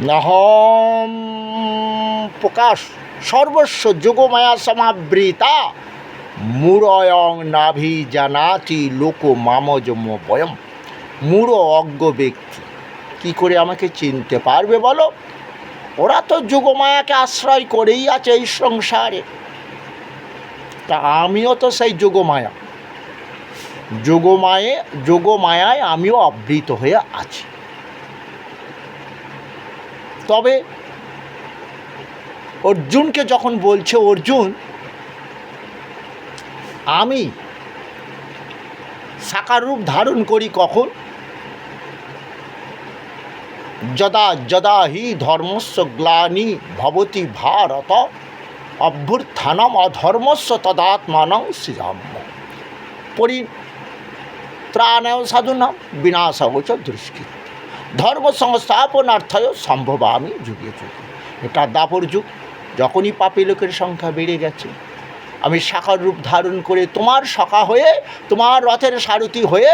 নহম প্রকাশ সর্বস্ব যোগমায়া সমাবৃতা। মুরয়ং নাভি জানাতি লোক মামজম বয়ম। মূঢ় অজ্ঞ ব্যক্তি, কী করে আমাকে চিনতে পারবে বলো? ওরা তো যোগমায়াকে আশ্রয় করেই আছে এই সংসারে। তা আমিও তো সেই যোগমায়া। যোগমায়ে, যোগমায়ায় আমিও আবৃত হয়ে আছি। তবে অর্জুনকে যখন বলছে, অর্জুন, আমি সাকার রূপ ধারণ করি কখন? যদা যদা হি ধর্মস্য গ্লানি ভবতি ভারত অভ্যুত্থানম অধর্মস্য তদাত্মানং সৃজাম্য। পরিত্রাণায় সাধুনাম বিনাশাবচ দৃষ্টি ধর্ম সংস্থাপনার্থয় সম্ভব আমি যুগে যুগে। এটা দাপর যুগ, যখনই পাপী লোকের সংখ্যা বেড়ে গেছে, আমি শাখার রূপ ধারণ করে তোমার শাখা হয়ে, তোমার রথের সারথি হয়ে,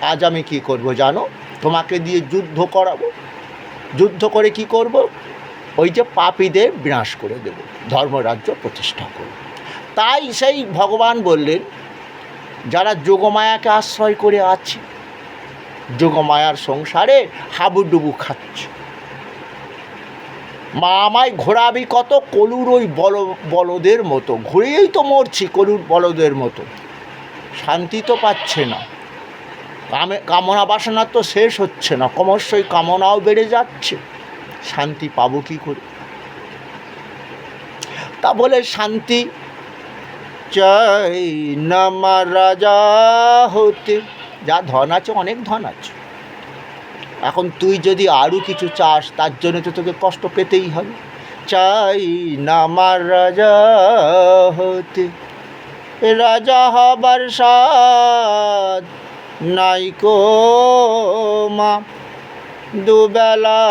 আজ আমি কি করব জানো? তোমাকে দিয়ে যুদ্ধ করাবো। যুদ্ধ করে কি করব? ওই যে পাপীদের বিনাশ করে দেব, ধর্মরাজ্য প্রতিষ্ঠা করব। তাই সেই ভগবান বললেন, যারা যোগমায়াকে আশ্রয় করে আছে যোগমায়ার সংসারে হাবুডুবু খাচ্ছে। মা আমায় ঘোরাবি কত কলুর ওই বল বলদের মতো। ঘুরেই তো মরছি কলুর বলদের মতো। শান্তি তো পাচ্ছে না। কামে কামনা বাসনা তো শেষ হচ্ছে না। ক্রমশই কামনাও বেড়ে যাচ্ছে। শান্তি পাবো কী করে? তা বলে শান্তি চাই নামা রাজা হতে। যা ধন আছে, অনেক ধন আছে। এখন তুই যদি আরও কিছু চাস, তার জন্য তো তোকে কষ্ট পেতেই হবে। চাই নামার রাজা হতে, রাজা হবার সাদ নাইকো মা। দুবেলা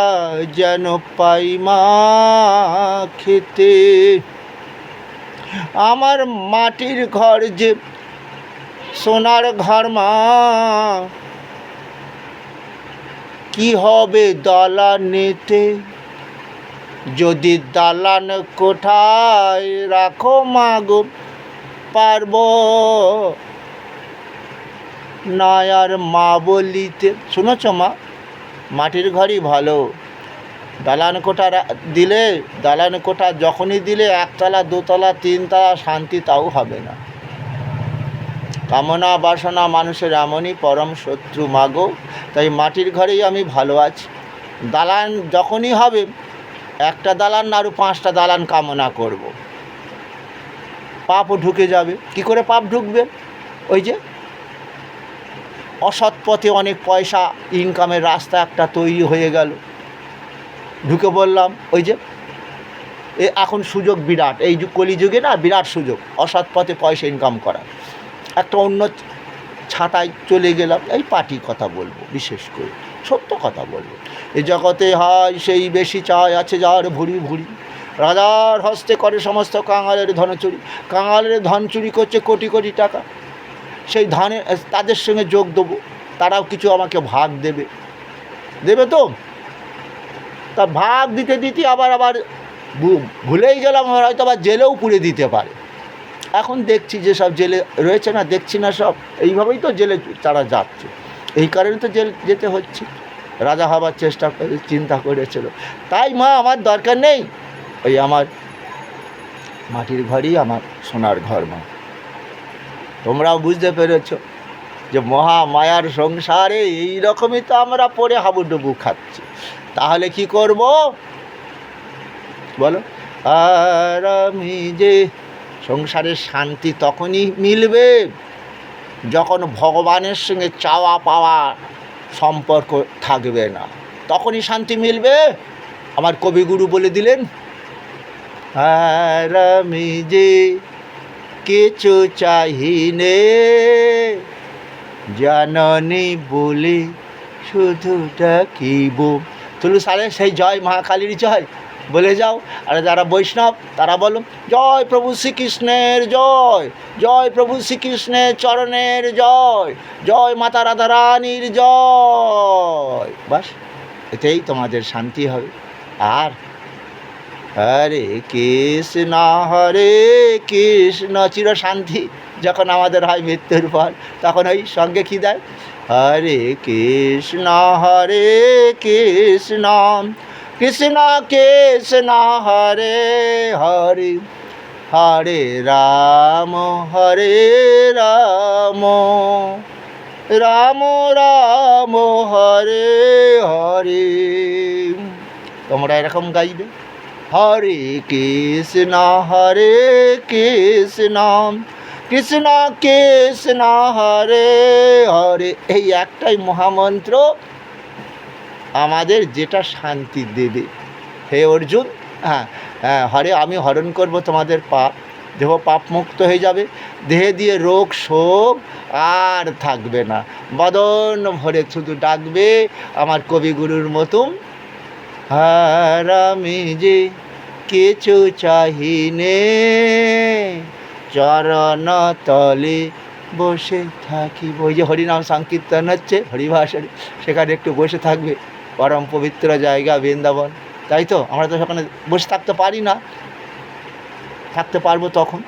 যেন পাই মা খেতে। আমার মাটির ঘর যে সোনার ঘর মা কি হবে দালানেতে? যদি দালান কোঠায় রাখো মাগো পারব। না আর মা বলিতে শুনেছ মা? মাটির ঘরই ভালো। দালান কোঠা দিলে দালান কোঠা যখনই দিলে একতলা, দোতলা, তিনতলা শান্তি তাও হবে না। কামনা বাসনা মানুষের এমনই পরম শত্রু মাগো। তাই মাটির ঘরেই আমি ভালো আছি। দালান যখনই হবে, একটা দালান না আরও পাঁচটা দালান কামনা করব। পাপও ঢুকে যাবে। কি করে পাপ ঢুকবে? ওই যে অসৎ পথে অনেক পয়সা ইনকামের রাস্তা একটা তৈরি হয়ে গেল। ঢুকে বললাম, ওই যে, এ এখন সুযোগ বিরাট। এই যুগ কলিযুগে না বিরাট সুযোগ। অসৎ পথে পয়সা ইনকাম করার একটা অন্য ছাতায় চলে গেলাম। এই পার্টি কথা বলব, বিশেষ করে। সত্য কথা বলব। এ জগতে হয় সেই বেশি চায় আছে যার ভুড়ি ভুড়ি রাজার হস্তে করে সমস্ত কাঙালের ধন চুরি। কাঙালের ধন চুরি করছে কোটি কোটি টাকা। সেই ধানে তাদের সঙ্গে যোগ দেবো। তারাও কিছু আমাকে ভাগ দেবে। দেবে তো? তা ভাগ দিতে দিতে আবার আবার ভুলেই গেলাম, হয়তো আবার জেলেও পুড়ে দিতে পারে। এখন দেখছি যে সব জেলে রয়েছে না, দেখছি না সব। এইভাবেই তো জেলে তারা যাচ্ছে। এই কারণে তো জেল যেতে হচ্ছে। রাজা হবার চেষ্টা করে চিন্তা করেছিল। তাই মা, আমার দরকার নেই। ওই আমার মাটির ঘরই আমার সোনার ঘর মা। তোমরাও বুঝতে পেরেছ যে মহা মায়ার সংসারে এই রকমই তো আমরা পরে হাবুডুবু খাচ্ছি। তাহলে কি করব? বলো। আর আমি যে সংসারের শান্তি তখনই মিলবে যখন ভগবানের সঙ্গে চাওয়া পাওয়া সম্পর্ক থাকবে না। তখনই শান্তি মিলবে। আমার কবিগুরু বলে দিলেন আর আমি যে কিছু চাহিনে জাননি বলে শুধু ডাকিব তুলু সালে সেই জয় মহাকালীর জয়। বলে যাও। আর যারা বৈষ্ণব, তারা বলো জয় প্রভু শ্রীকৃষ্ণের জয় জয় প্রভু শ্রীকৃষ্ণের চরণের জয় জয় মাতা রাধা রানীর জয়। বাস, এতেই তোমাদের শান্তি হবে। আর হরে কৃষ্ণ হরে কৃষ্ণ, চির শান্তি। যখন আমাদের হয় মৃত্যুর পর, তখন ওই সঙ্গে কী দেয়? হরে কৃষ্ণ হরে কৃষ্ণ। কৃষ্ণ কৃষ্ণ হরে হরে হরে রাম হরে রাম। রাম রাম, হরে হরে। তোমরা এরকম গাইবে, হরে কৃষ্ণ হরে কৃষ্ণ। কৃষ্ণ কৃষ্ণ, হরে হরে, এই একটাই মহামন্ত্র। আমাদের যেটা শান্তি দেবে। হে অর্জুন হ্যাঁ হ্যাঁ হরে, আমি হরণ করব তোমাদের পাপ। দেহ পাপ মুক্ত হয়ে যাবে। দেহে দিয়ে রোগ, শোক আর থাকবে না। বদন ভরে শুধু ডাকবে আমার কবিগুরুর মতন। আর আমি যে কিছু চাহিনে চরণ তলে বসে থাকি ওই যে হরিনাম সংকীর্তন হচ্ছে, হরিভাষারে সেখানে একটু বসে থাকবে। পরম পবিত্র জায়গা বৃন্দাবন। তাই তো? আমরা তো সেখানে বসে থাকতে পারি না। থাকতে পারব তখন।